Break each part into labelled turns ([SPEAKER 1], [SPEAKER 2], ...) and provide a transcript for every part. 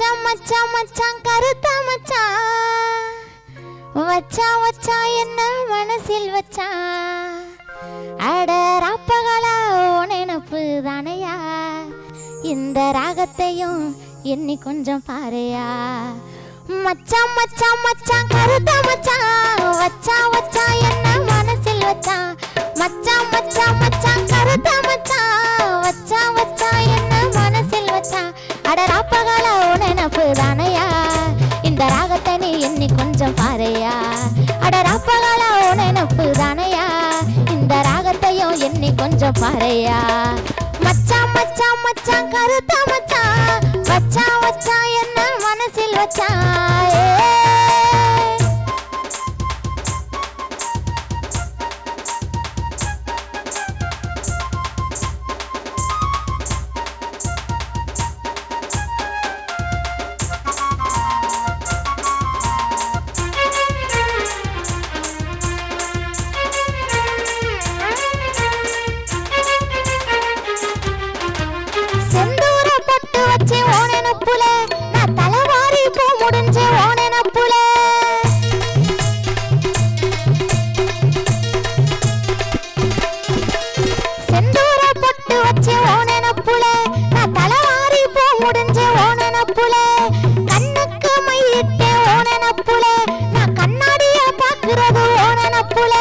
[SPEAKER 1] மச்சான் வச்சா வச்சா என்ன மனசில் வச்சா? அட ராப்பகலா நினப்பு தானையா? இந்த ராகத்தையும் எண்ணி கொஞ்சம் பாரையா. மச்சான் மச்சான் மச்சான் கருத்தா மச்சான் வச்சா வச்சா என்ன மனசில் வச்சான் மச்சான் மச்சான் மச்சான் கருத்தா பாறையா? மச்சான் மச்சான் மச்சான் கருத்த மச்சான் வச்சா வச்சா என்ன மனசில் வச்சான் ஓனெனப்புல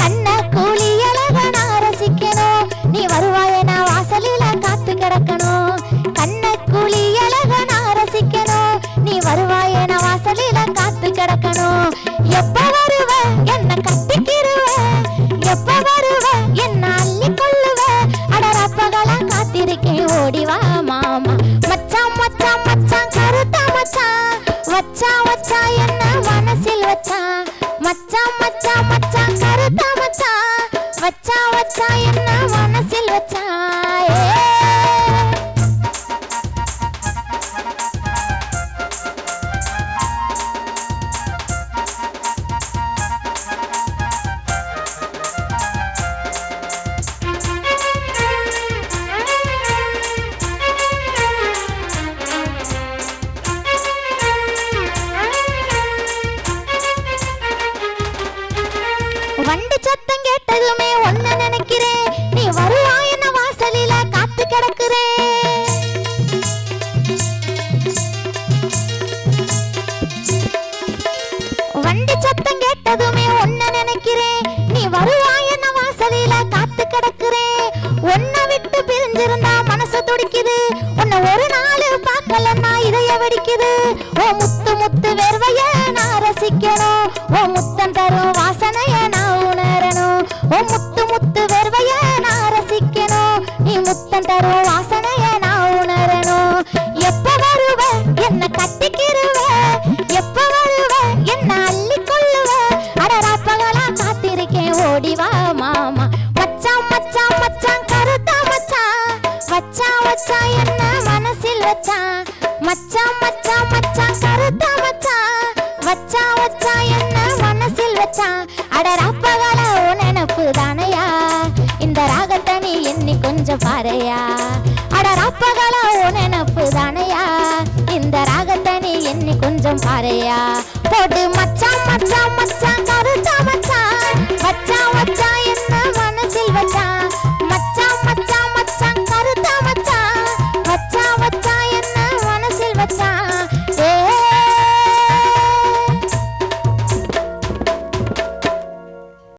[SPEAKER 1] கண்ண கூலி அழகனா ரசிக்கணும் நீ வருவாய நான் வாசலில காத்து கிடக்கணும். கண்ண கூலி அழகனா ரசிக்கணும் நீ வருவாய நான் வாசலில காத்து கிடக்கணும். எப்ப வருவ? என்ன கட்டிக்கிருவ? எப்ப வருவ? என்ன அள்ளி கொள்ளுவ அடரப்பகளா காத்திருக்கேன். ஓடிவா மாமா. மச்சான் மச்சான் மச்சான் கருத்தா மச்சான். வச்சா வச்சா என்ன மனசில் வச்சான்? மச்சான் மச்சான் மச்சான் கருத்தா மச்சான். வச்சா வண்டி சத்தம் கேட்டதுமே ஒன்ன நினைக்கிறேன் நீ வருவாய் என்ன வாசலில காத்து கிடக்குறேன் ஒன்ன விட்டு பிரிஞ்சிருந்தா மனசு துடிக்குது. உன்னை ஒரு நாள் பார்க்கலன்னா இதய வெடிக்குது. ஓ முத்து முத்து வேர்வைய நான் ரசிக்கணும். ஓ முத்தம் தரும் வாசனைய நான் உணரணும். ஓ முத்து முத்து வேர்வைய நான் ரசிக்கணும். நீ முத்தம் தரும் வாசனைய என்ன மனசில் வச்சான் மச்சான் மச்சான் மச்சான் கருத்தா மச்சான் வச்சா வச்சா என்ன மனசில் வச்சான் அடராப்பகல நினப்பு தானையா? இந்த ராகத்தை நீ எண்ணி கொஞ்சம் பாறையா அட அடராப்பகல நினப்பு தானையா? இந்த ராகத்தை நீ எண்ணி கொஞ்சம் பாறையா போட்டு மச்சான் மச்சான் மச்சான்